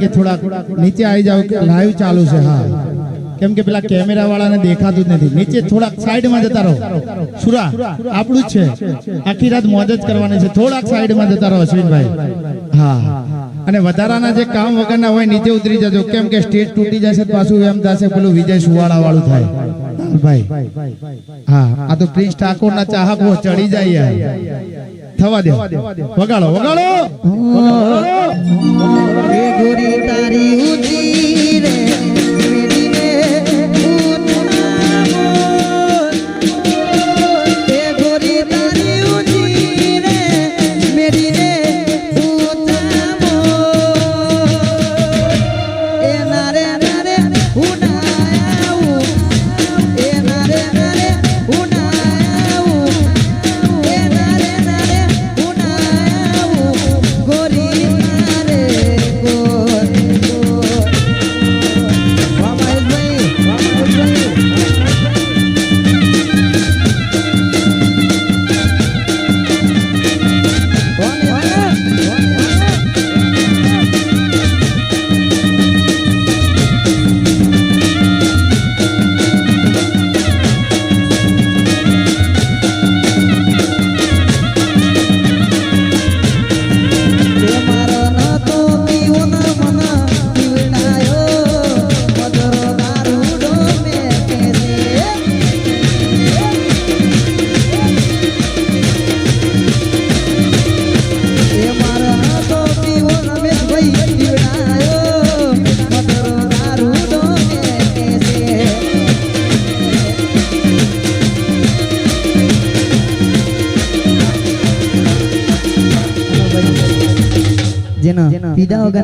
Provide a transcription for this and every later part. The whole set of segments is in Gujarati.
કે થોડાક નીચે આવી જાવ કે લાઈવ ચાલુ છે, હા. કેમ કે પેલા કેમેરા વાળાને દેખાતું જ નથી. નીચે થોડાક સાઈડમાં જતા રહો. સુરા, આપણું જ છે. આખી રાત જ કરવાની છે. થોડાક સાઈડમાં જતા રહો, અશ્વિનભાઈ. હા. અને વધારાના જે કામ વગરના હોય, નીચે ઉતરી જજો. કેમ કે સ્ટેજ તૂટી જશે પાછું એમ થશે પેલું વિજય સુવાળા વાળું થાય. હા આ તો પ્રિન્સ ઠાકોર ના ચાહકો ચડી જાય. થવા દે. વગાડો વગાડો. એ ગોરી તારી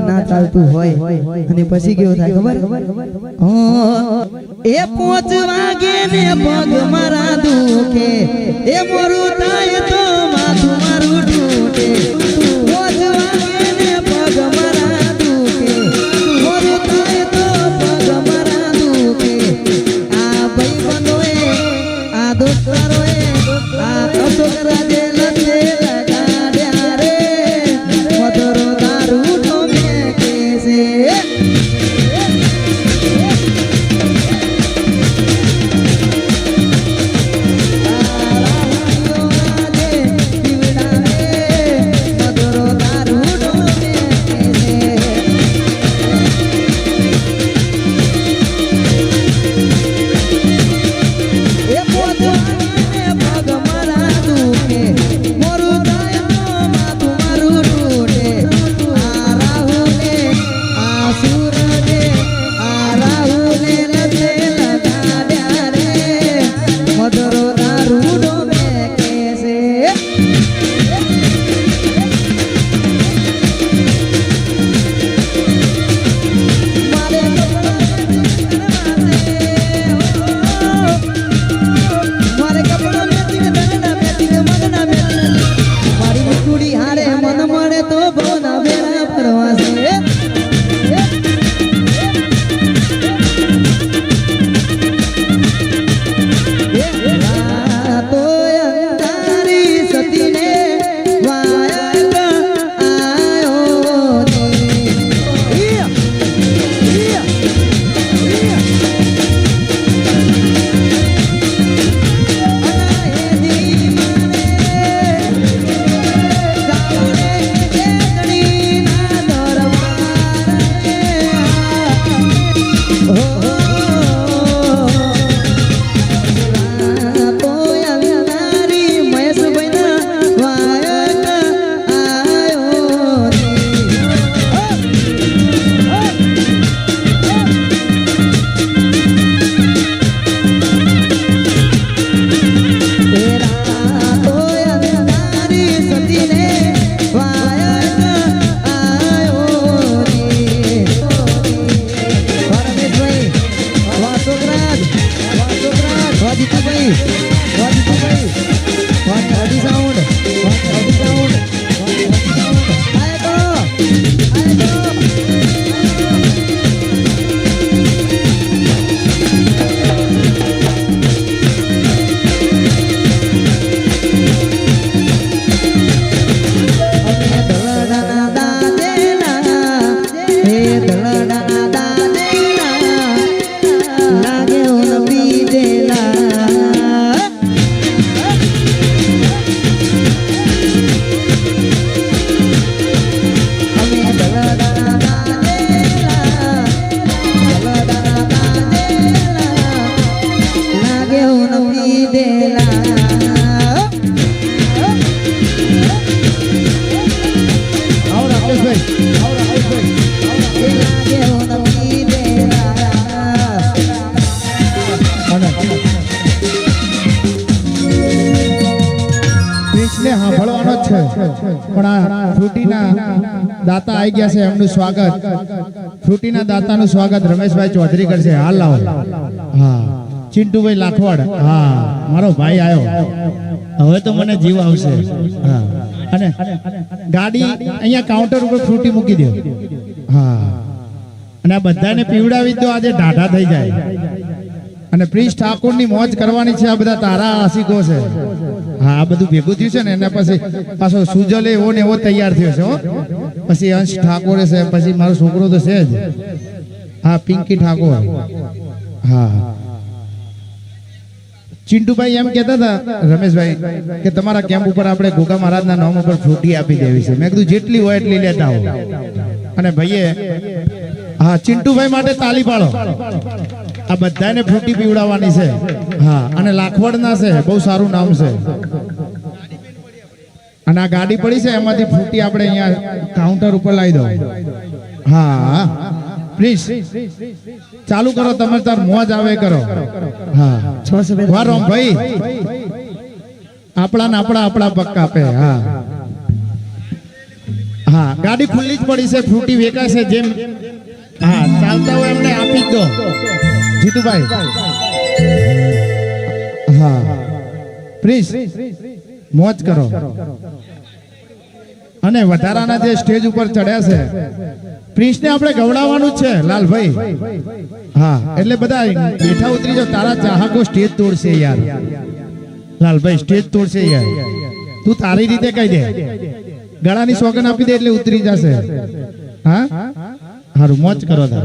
ના ચાલતું હોય. અને પછી કેવું થાય ખબર? એ પોચ વાગે ને પગ મારા દુખે. એ મોરું થાય તો માથું મારું ઢૂંઢે પણ આ ફ્રૂટીના દાતા આવી ગયા છે, એમનું સ્વાગત. ફ્રૂટીના દાતાનું સ્વાગત રમેશભાઈ ચૌધરી કરશે. હાલ લાવો. હા. ચિંટુભાઈ લાખવડ. હા. મારો ભાઈ આવ્યો હવે તો મને જીવ આવશે. હા. અને ગાડી અહીંયા કાઉન્ટર ઉપર ફ્રૂટી મૂકી દો. હા. અને આ બધાને પીવડાવી દો, આજે ઢાઢા થઈ જાય. અને પ્રિન્સ ઠાકોરની મોજ કરવાની છે. આ બધા તારા આશિકો છે. હા, આ બધું ભેગું થયું છે ને, એના પછી પાછો સુજલ એવો ને એવો તૈયાર થયો છે, હો. પછી અંશ ઠાકોર છે, પછી મારો છોકરો તો છે જ. હા, પિંકી ઠાકોર. હા. ચિંટુભાઈ એમ કહેતા હતા, રમેશભાઈ, કે તમારા કેમ્પ ઉપર આપણે ગોગા મહારાજના નામ ઉપર ફ્રૂટી આપી દેવી છે. મેં કીધું, જેટલી હોય એટલી લેતા હો અને ભાઈએ, હા, ચિંટુભાઈ માટે તાલી પાડો. આ બધાને ફ્રૂટી પીવડાવવાની છે. હા, અને લાખવડના છે. બહુ સારું નામ છે. અને આ ગાડી પડી છે, એમાંથી ફ્રૂટી આપણે અહીંયા કાઉન્ટર ઉપર લાવી દો હા. પ્લીઝ. ચાલુ કરો, તમે તાર મોજ આવે કરો. હા. સફેદ ભાઈ. આપણા ને આપણા આપણા પક્કા આપે, હા. હા, ગાડી ખુલ્લી જ પડી છે ફ્રૂટી વેચાશે જેમ. હા, ચાલતા હોય એમને આપી જ દો. જીતુભાઈ. હા. પ્લીઝ મોજ કરો. અને વધારાના જે સ્ટેજ ઉપર ચડ્યા છે પ્રિન્સને આપણે ગવડાવવાનું છે, લાલભાઈ. હા, એટલે બધા બેઠા ઉતરી જાઓ, તારા ચાહકો સ્ટેજ તોડશે યાર. લાલભાઈ, સ્ટેજ તોડશે યાર. તું તારી રીતે કહી દે. ગળાની સોગન આપી દે એટલે ઉતરી જશે. હા? હારું, મોજ કરો તાર.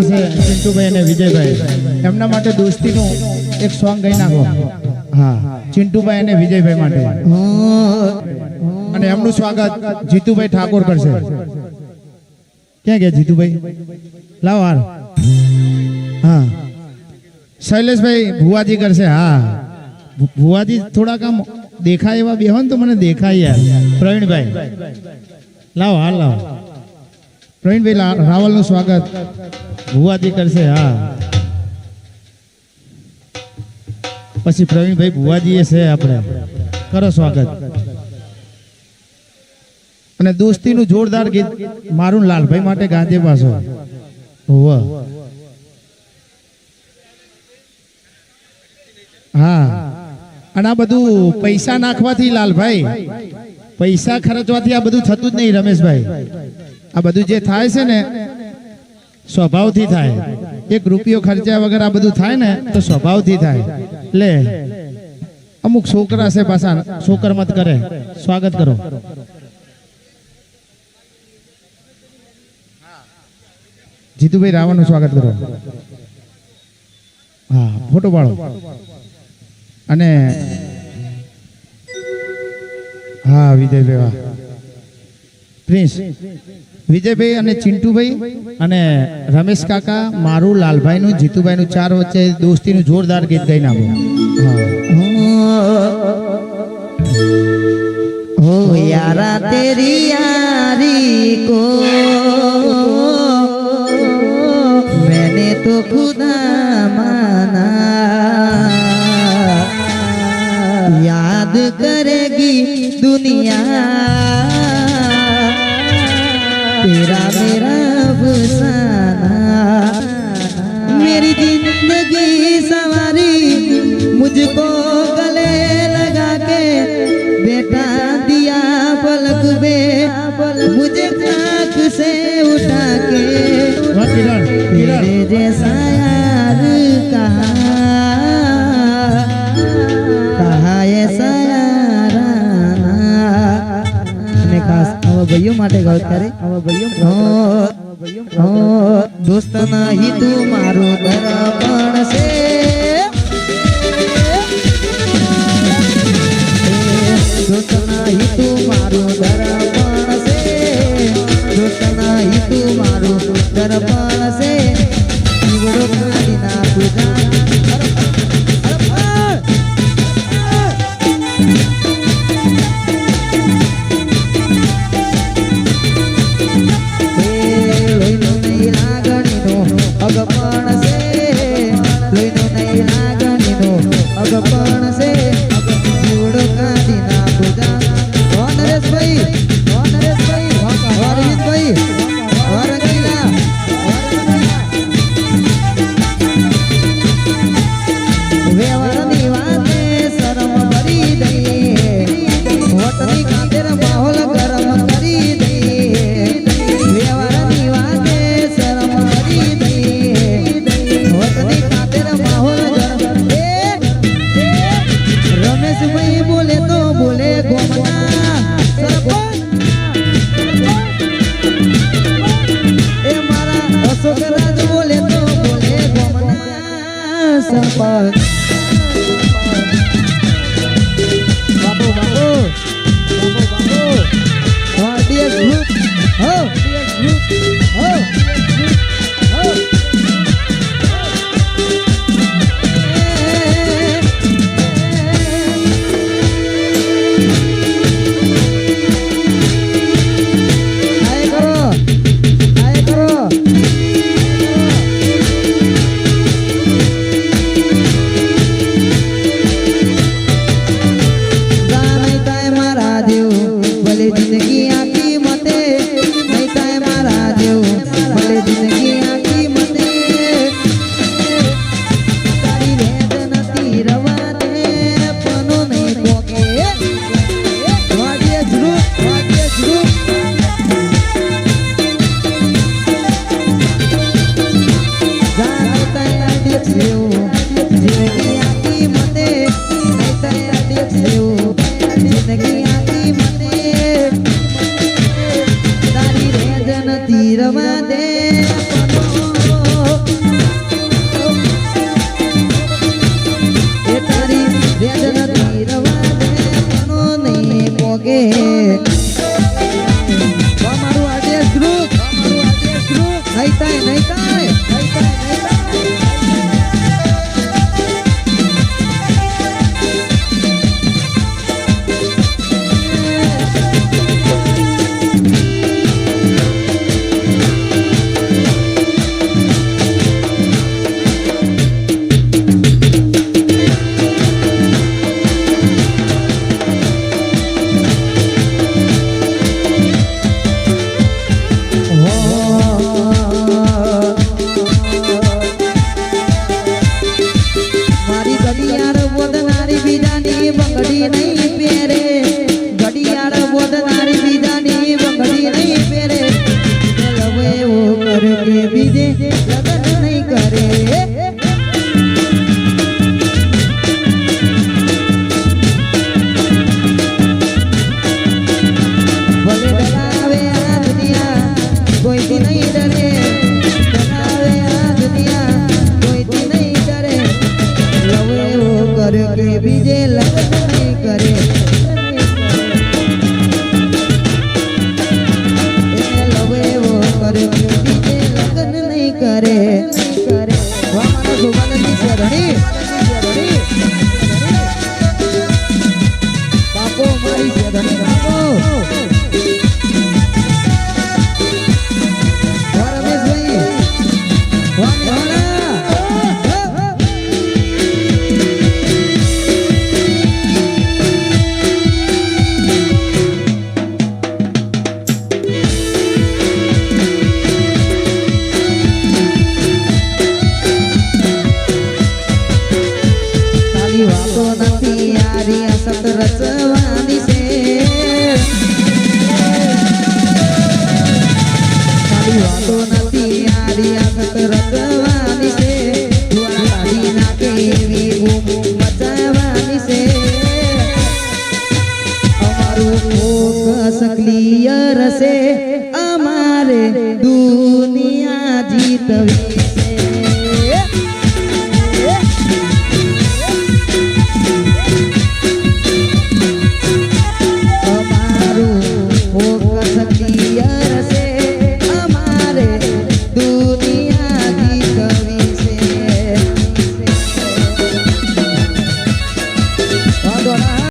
દાતાર છે ચિંટુભાઈ અને વિજયભાઈ. એમના માટે દોસ્તીનું એક સોંગ ગઈ નાખો. હા. ચિંટુભાઈ અને વિજયભાઈ માટે. અને એમનું સ્વાગત જીતુભાઈ ઠાકોર કરશે. ક્યાં ગયા જીતુભાઈ? લાવો હાલ હા. શૈલેષભાઈ ભુવાજી કરશે હા. ભુવાજી થોડાક આમ દેખાય એવા બેહો ને તો મને દેખાય યાર. પ્રવીણભાઈ. લાવો હાલ લાવો. પ્રવીણભાઈ રાવલનું સ્વાગત. ભુવાજી કરશે હા. પછી પ્રવીણભાઈ ભુવાજીએ છે આપણે. કરો સ્વાગત. અને દોસ્તીનું જોરદાર ગીત મારું લાલભાઈ માટે ગાંધી પાછો. હા. અને આ બધું પૈસા નાખવાથી લાલભાઈ, પૈસા ખર્ચવાથી આ બધું થતું જ નહીં રમેશભાઈ. આ બધું જે થાય છે ને સ્વભાવથી થાય. એક રૂપિયો ખર્ચ્યા વગર આ બધું થાય ને, તો સ્વભાવથી થાય. એટલે અમુક છોકરા છે પાછા છોકરમત કરે. સ્વાગત કરો. જીતુભાઈ રાવણનું સ્વાગત કરો. હા, ફોટો પાડો. અને હા વિજયભાઈ વાહ પ્રિન્સ, વિજયભાઈ અને ચિંટુભાઈ અને રમેશ કાકા, મારું લાલભાઈનું, જીતુભાઈનું ચાર વચ્ચે દોસ્તીનું જોરદાર ગીત ગાઈ નાખ્યું હો. યારા, તેરી યારી કો. મેને તો ખુદા માના. યાદ કરેગી દુનિયા ભાઈઓ માટે ગાવ ત્યારે. આવા ભાઈઓ દોસ્ત નહીં તું મારું દર્પણ છે